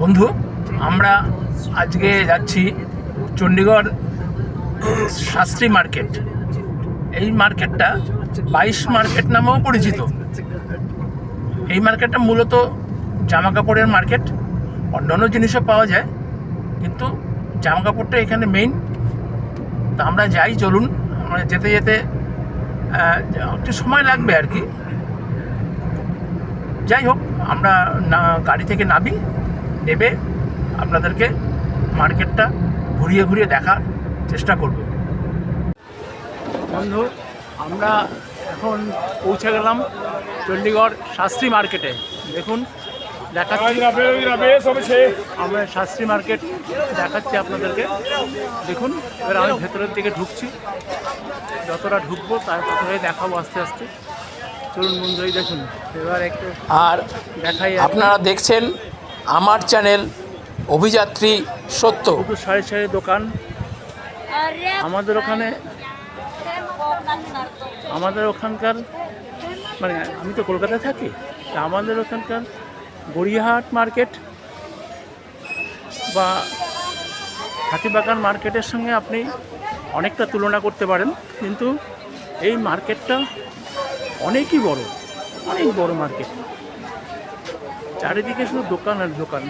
বন্ধু, আমরা আজকে যাচ্ছি চণ্ডীগড় শাস্ত্রী মার্কেট। এই মার্কেটটা বাইশ মার্কেট নামেও পরিচিত। এই মার্কেটটা মূলত জামা কাপড়ের মার্কেট। অন্যান্য জিনিসও পাওয়া যায়, কিন্তু জামা কাপড়টা এখানে মেইন তো আমরা যাই, চলুন। আমরা যেতে যেতে একটু সময় লাগবে আর কি। যাই হোক, আমরা না, গাড়ি থেকে নামি। নেবে আপনাদেরকে মার্কেটটা ঘুরিয়ে ঘুরিয়ে দেখার চেষ্টা করব। বন্ধু আমরা এখন পৌঁছে গেলাম চণ্ডীগড় শাস্ত্রী মার্কেটে। দেখুন দেখাচ্ছি। আমরা শাস্ত্রী মার্কেট দেখাচ্ছি আপনাদেরকে। দেখুন এবার আমি ভেতরের দিকে ঢুকছি। যতটা ঢুকবো তার ততটাই দেখাবো আস্তে আস্তে। চলুন বন্ধুই দেখুন এবার একটু আর দেখাই আপনারা দেখছেন আমার চ্যানেল অভিযাত্রী সত্য। সারি সাড়ে দোকান। আমাদের ওখানে আমাদের ওখানকার মানে আমি তো কলকাতায় থাকি, তা আমাদের ওখানকার গড়িয়াহাট মার্কেট বা হাতিবাগান মার্কেটের সঙ্গে আপনি অনেকটা তুলনা করতে পারেন, কিন্তু এই মার্কেটটা অনেকই বড়, অনেক বড় মার্কেট। চারিদিকে শুধু দোকান আর দোকান।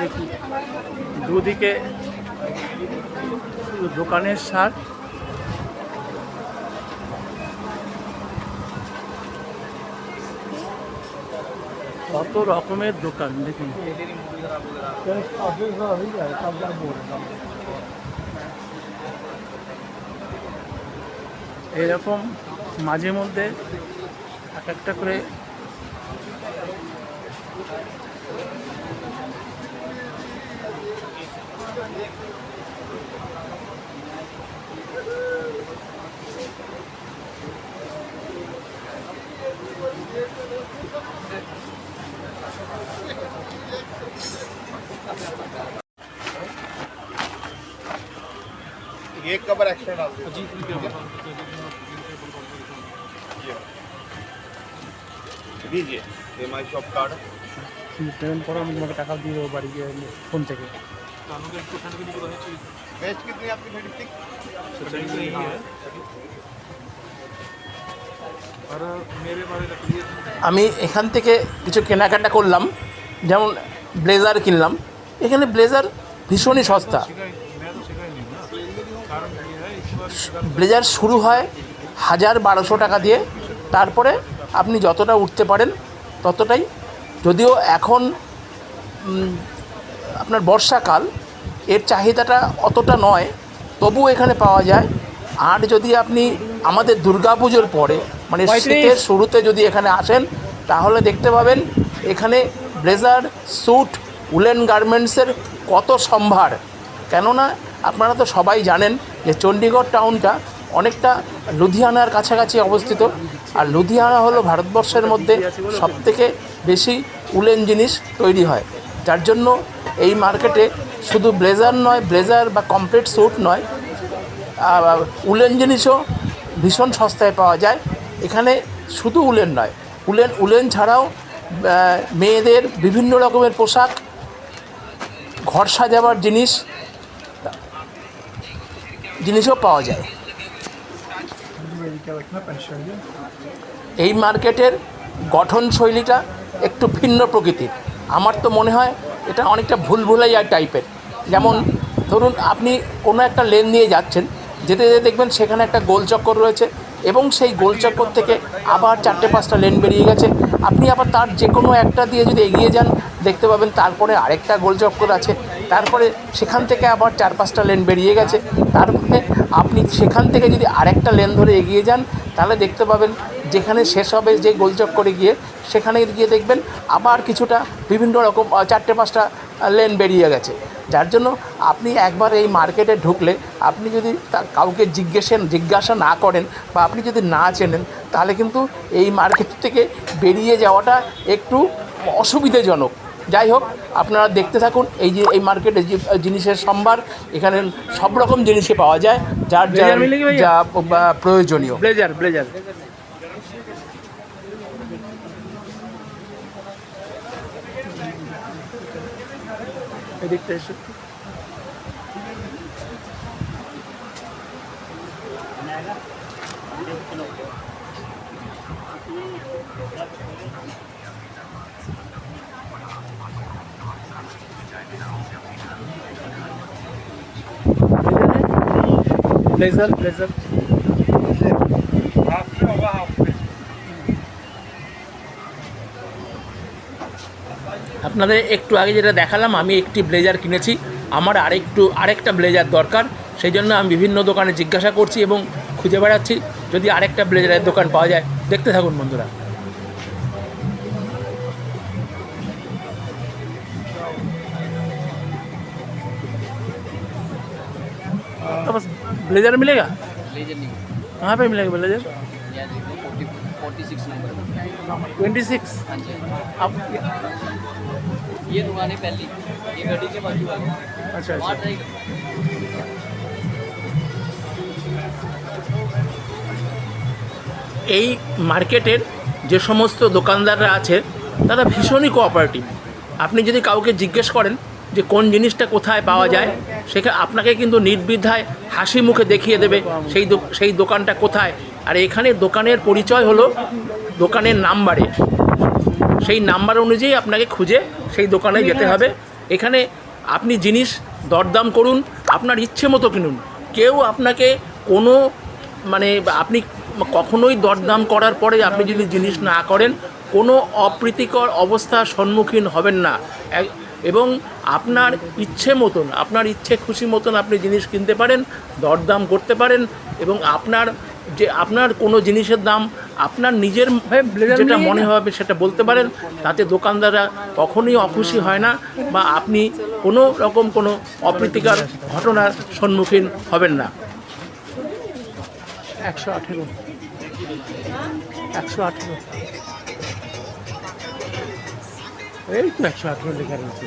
দেখি দুদিকে দোকানের সার। কত রকমের দোকান দেখুন। এরকম মাঝে মধ্যে এক একটা করে एक कवर एक्स्ट्रा डाल दो जी दीजिए ये माई शॉप कार्ड পেমেন্ট করো আমি তোমাকে টাকা দিয়ে দেবো বাড়ি গিয়ে ফোন থেকে बेस्ट कितनी आपकी थर्टी सिक्स আমি এখান থেকে কিছু কেনাকাটা করলাম যেমন ব্লেজার কিনলাম এখানে ব্লেজার ভীষণই সস্তা ব্লেজার শুরু হয় হাজার বারোশো টাকা দিয়ে তারপরে আপনি যতটা উঠতে পারেন ততটাই। যদিও এখন আপনার বর্ষাকাল এর চাহিদাটা অতটা নয় তবুও এখানে পাওয়া যায়। আর যদি আপনি আমাদের দুর্গাপুজোর পরে মানে শীতের শুরুতে যদি এখানে আসেন তাহলে দেখতে পাবেন এখানে ব্লেজার স্যুট উলেন গার্মেন্টসের কত সম্ভার। কেননা আপনারা তো সবাই জানেন যে চণ্ডীগড় টাউনটা অনেকটা লুধিয়ানার কাছাকাছি অবস্থিত। আর লুধিয়ানা হলো ভারতবর্ষের মধ্যে সবথেকে বেশি উলেন জিনিস তৈরি হয়। যার জন্য এই মার্কেটে শুধু ব্লেজার নয়, ব্লেজার বা কমপ্লিট স্যুট নয় উলেন জিনিসও ভীষণ সস্তায় পাওয়া যায়। এখানে শুধু উলেন নয়, উলেন উলেন ছাড়াও মেয়েদের বিভিন্ন রকমের পোশাক, ঘর সাজাবার জিনিস, জিনিসও পাওয়া যায়। এই মার্কেটের গঠনশৈলীটা একটু ভিন্ন প্রকৃতির। আমার তো মনে হয় এটা অনেকটা ভুলভুলাইয়া টাইপের। যেমন ধরুন, আপনি কোনো একটা লেন দিয়ে যাচ্ছেন, যেতে যেতে দেখবেন সেখানে একটা গোলচক্কর রয়েছে এবং সেই গোলচক্কর থেকে আবার চারটে পাঁচটা লেন বেরিয়ে গেছে। আপনি আবার তার যে কোনো একটা দিয়ে যদি এগিয়ে যান, দেখতে পাবেন তারপরে আরেকটা গোলচক্কর আছে। তারপরে সেখান থেকে আবার চার পাঁচটা লেন বেরিয়ে গেছে। তারপরে আপনি সেখান থেকে যদি আরেকটা লেন ধরে এগিয়ে যান, তাহলে দেখতে পাবেন যেখানে শেষ হবে যে গোলচক্করে গিয়ে, সেখানে গিয়ে দেখবেন আবার কিছুটা বিভিন্ন রকম চারটে পাঁচটা লেন বেরিয়ে গেছে। যার জন্য আপনি একবার এই মার্কেটে ঢুকলে আপনি যদি কাউকে জিজ্ঞেসেন, জিজ্ঞাসা না করেন বা আপনি যদি না চেনেন, তাহলে কিন্তু এই মার্কেট থেকে বেরিয়ে যাওয়াটা একটু অসুবিধাজনক। যাই হোক আপনারা দেখতে থাকুন এই যে এই মার্কেটে যে জিনিসের সম্ভার এখানে সব রকম জিনিসই পাওয়া যায় যার যা প্রয়োজনীয়। ব্লেজার ব্লেজার এদিকটা এসো। ব্লেজার ব্লেজার আপনাদের একটু আগে যেটা দেখালাম, আমি একটি ব্লেজার কিনেছি। আমার আরেকটু, আরেকটা ব্লেজার দরকার, সেই জন্য আমি বিভিন্ন দোকানে জিজ্ঞাসা করছি এবং খুঁজে বেড়াচ্ছি যদি আরেকটা ব্লেজারের দোকান পাওয়া যায়। দেখতে থাকুন বন্ধুরা। ब्लेजर मिलेगा लेजर नहीं कहाँ पे मिलेगा ब्लेजर या देखो forty forty six number twenty six हाँ जी अब ये दुकान है पहली ये गड्डी के बाजू वाली अच्छा वहाँ अच्छा ट्राई करो এই মার্কেটের যে সমস্ত দোকানদাররা আছে তারা ভীষণই কোঅপারেটিভ আপনি যদি কাউকে জিজ্ঞেস করেন যে কোন জিনিসটা কোথায় পাওয়া যায় সেখানে আপনাকে কিন্তু নির্বিধায় হাসি মুখে দেখিয়ে দেবে সেই সেই দোকানটা কোথায়। আর এখানে দোকানের পরিচয় হলো দোকানের নাম্বারে। সেই নাম্বার অনুযায়ী আপনাকে খুঁজে সেই দোকানে যেতে হবে। এখানে আপনি জিনিস দরদাম করুন, আপনার ইচ্ছে মতো কিনুন। কেউ আপনাকে কোনো মানে আপনি কখনোই দরদাম করার পরে আপনি যদি জিনিস না করেন, কোনো অপ্রীতিকর অবস্থার সম্মুখীন হবেন না। এবং আপনার ইচ্ছে মতন আপনার ইচ্ছে খুশি মতন আপনি জিনিস কিনতে পারেন দরদাম করতে পারেন এবং আপনার যে আপনার কোনো জিনিসের দাম আপনার নিজের যেটা মনে হবে সেটা বলতে পারেন তাতে দোকানদাররা কখনোই অখুশি হয় না বা আপনি কোনো রকম কোনো অপ্রীতিকর ঘটনার সম্মুখীন হবেন না। একশো আঠেরো। একশো আঠেরো। এই তো একশো আঠেরো লেখা রয়েছে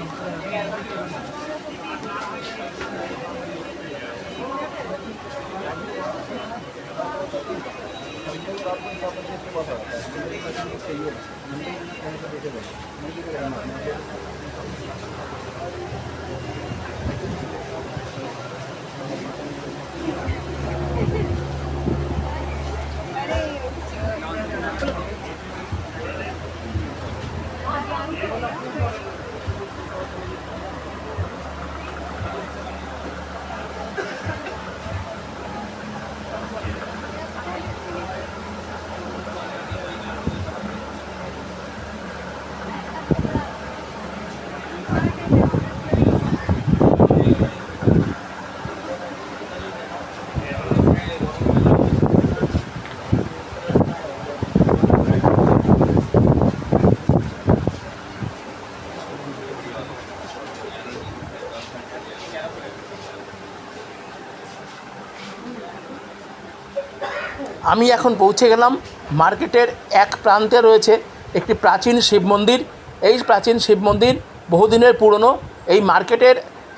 いいよ。আমি এখন পৌঁছে গেলাম মার্কেটের এক প্রান্তে রয়েছে একটি প্রাচীন শিব মন্দির। এই প্রাচীন শিব মন্দির বহুদিনের পুরনো। এই মার্কেটের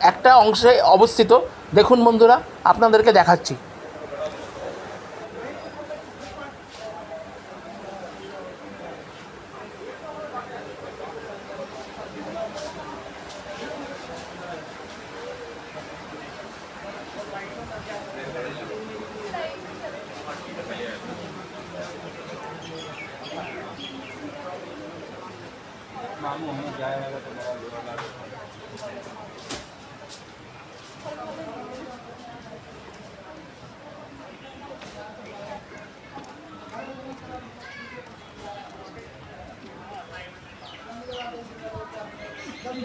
একটা অংশে অবস্থিত। দেখুন বন্ধুরা, আপনাদেরকে দেখাচ্ছি।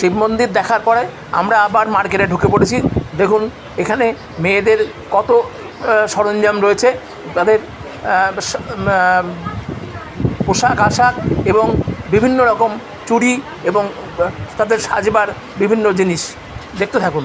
শিব মন্দির দেখার পরে আমরা আবার মার্কেটে ঢুকে পড়েছি। দেখুন, এখানে মেয়েদের কত সরঞ্জাম রয়েছে। তাদের পোশাক, আশাক এবং বিভিন্ন রকম চুড়ি এবং তাদের সাজবার বিভিন্ন জিনিস। দেখতে থাকুন।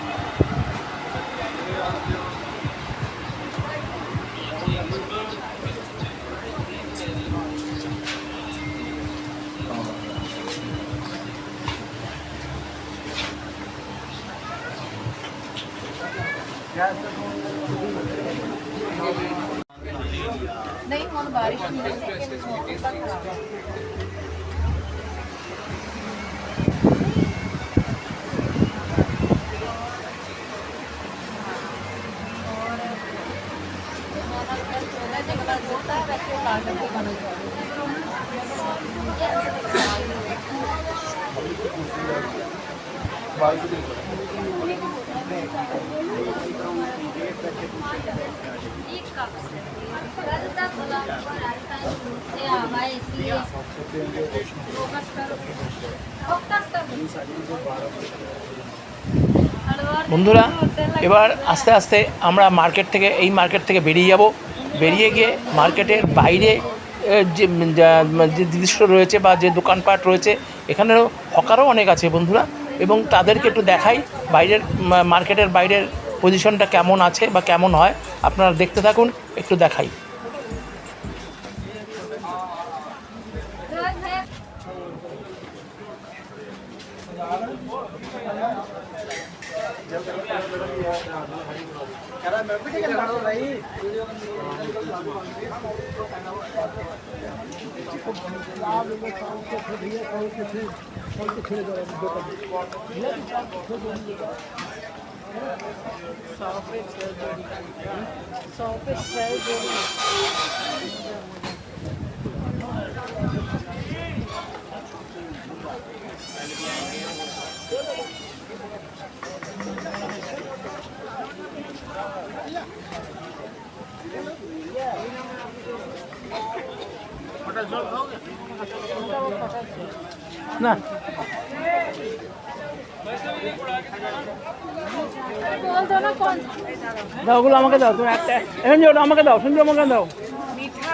ਹੁਣ ਬਾਰਿਸ਼ ਨਹੀਂ ਹੈ ਕਿ ਮੌਸਮ ਤਾਂ ਖਰਾਬ ਹੈ। বন্ধুরা, এবার আস্তে আস্তে আমরা মার্কেট থেকে, এই মার্কেট থেকে বেরিয়ে যাব। বেরিয়ে গিয়ে মার্কেটের বাইরে যে যে দৃশ্য রয়েছে বা যে দোকানপাট রয়েছে, এখানেও হকারও অনেক আছে বন্ধুরা। এবং তাদেরকে একটু দেখাই বাইরের মার্কেটের বাইরের পজিশনটা কেমন আছে বা কেমন হয়। আপনারা দেখতে থাকুন, একটু দেখাই। सौ पे छः जोड़ी सौ पे छः जोड़ी Yeah. না। দাও, ওগুলো আমাকে দাও, তুমি একটা এখন যে ওটা আমাকে দাও শুনছি আমাকে দাও। মিঠা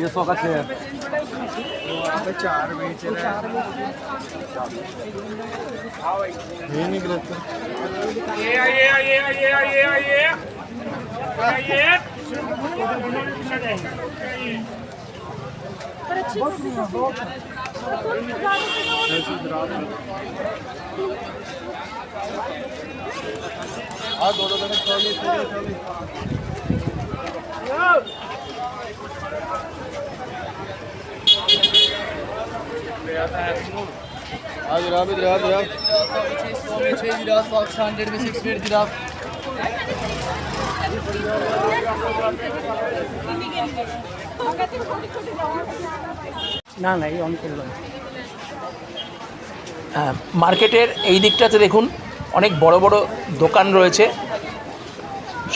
ये सौ का छः ये Hadi oradan kalmayı kalmayı kalmayı. Yok. Hadi abi dir abi ya. Şey biraz sağ sanderime seks verdi dir abi. না না এই অনেক মার্কেটের এই দিকটাতে দেখুন, অনেক বড় বড় দোকান রয়েছে।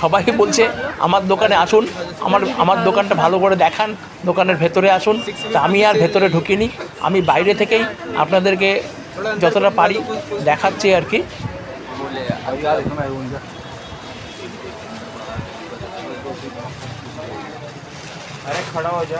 সবাই বলছে, আমার দোকানে আসুন, আমার আমার দোকানটা ভালো করে দেখান, দোকানের ভেতরে আসুন। তা আমি আর ভেতরে ঢুকিনি, আমি বাইরে থেকেই আপনাদেরকে যতটা পারি দেখাচ্ছি আর কি। খড়া হয়ে যা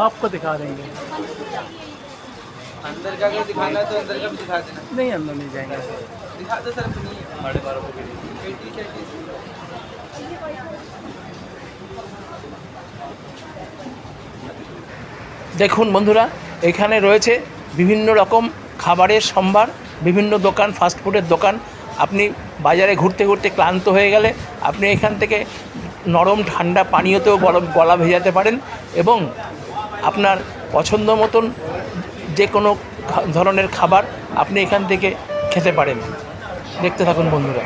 आपको दिखा देंगे अंदर का अगर दिखाना है तो अंदर का भी दिखा देना नहीं अंदर नहीं जाएंगे दिखा दो सर अपनी साढ़े बारह को टी शर्ट দেখুন বন্ধুরা এখানে রয়েছে বিভিন্ন রকম খাবারের সম্ভার বিভিন্ন দোকান ফাস্টফুডের দোকান আপনি বাজারে ঘুরতে ঘুরতে ক্লান্ত হয়ে গেলে আপনি এখান থেকে নরম ঠান্ডা পানীয়তেও গরম গলা ভেজাতে পারেন এবং আপনার পছন্দ মতন যে কোনো ধরনের খাবার আপনি এখান থেকে খেতে পারেন। দেখতে থাকুন বন্ধুরা।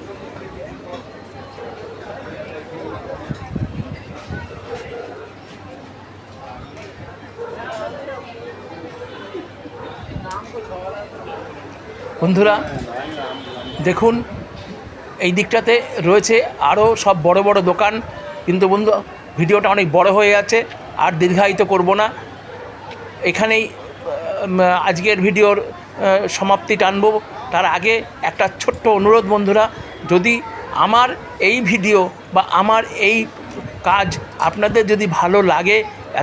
বন্ধুরা, দেখুন, এই দিকটাতে রয়েছে আরও সব বড় বড় দোকান। কিন্তু বন্ধু, ভিডিওটা অনেক বড় হয়ে যাচ্ছে, আর দীর্ঘায়িত করব না। এখানেই আজকের ভিডিওর সমাপ্তি টানব। তার আগে একটা ছোট্ট অনুরোধ বন্ধুরা, যদি আমার এই ভিডিও বা আমার এই কাজ আপনাদের যদি ভালো লাগে,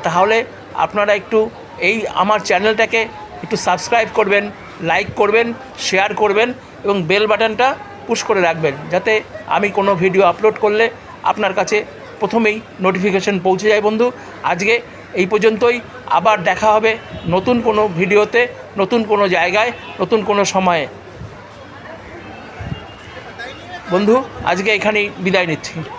তাহলে আপনারা একটু এই আমার চ্যানেলটাকে একটু সাবস্ক্রাইব করবেন। লাইক করবেন শেয়ার করবেন এবং বেল বাটনটা পুশ করে রাখবেন যাতে আমি কোনো ভিডিও আপলোড করলে আপনার কাছে প্রথমেই নোটিফিকেশন পৌঁছে যায় বন্ধু। আজকে এই পর্যন্তই, আবার দেখা হবে নতুন কোনো ভিডিওতে নতুন কোনো জায়গায়, নতুন কোনো সময়ে। বন্ধু, আজকে এখানেই বিদায় নিচ্ছি।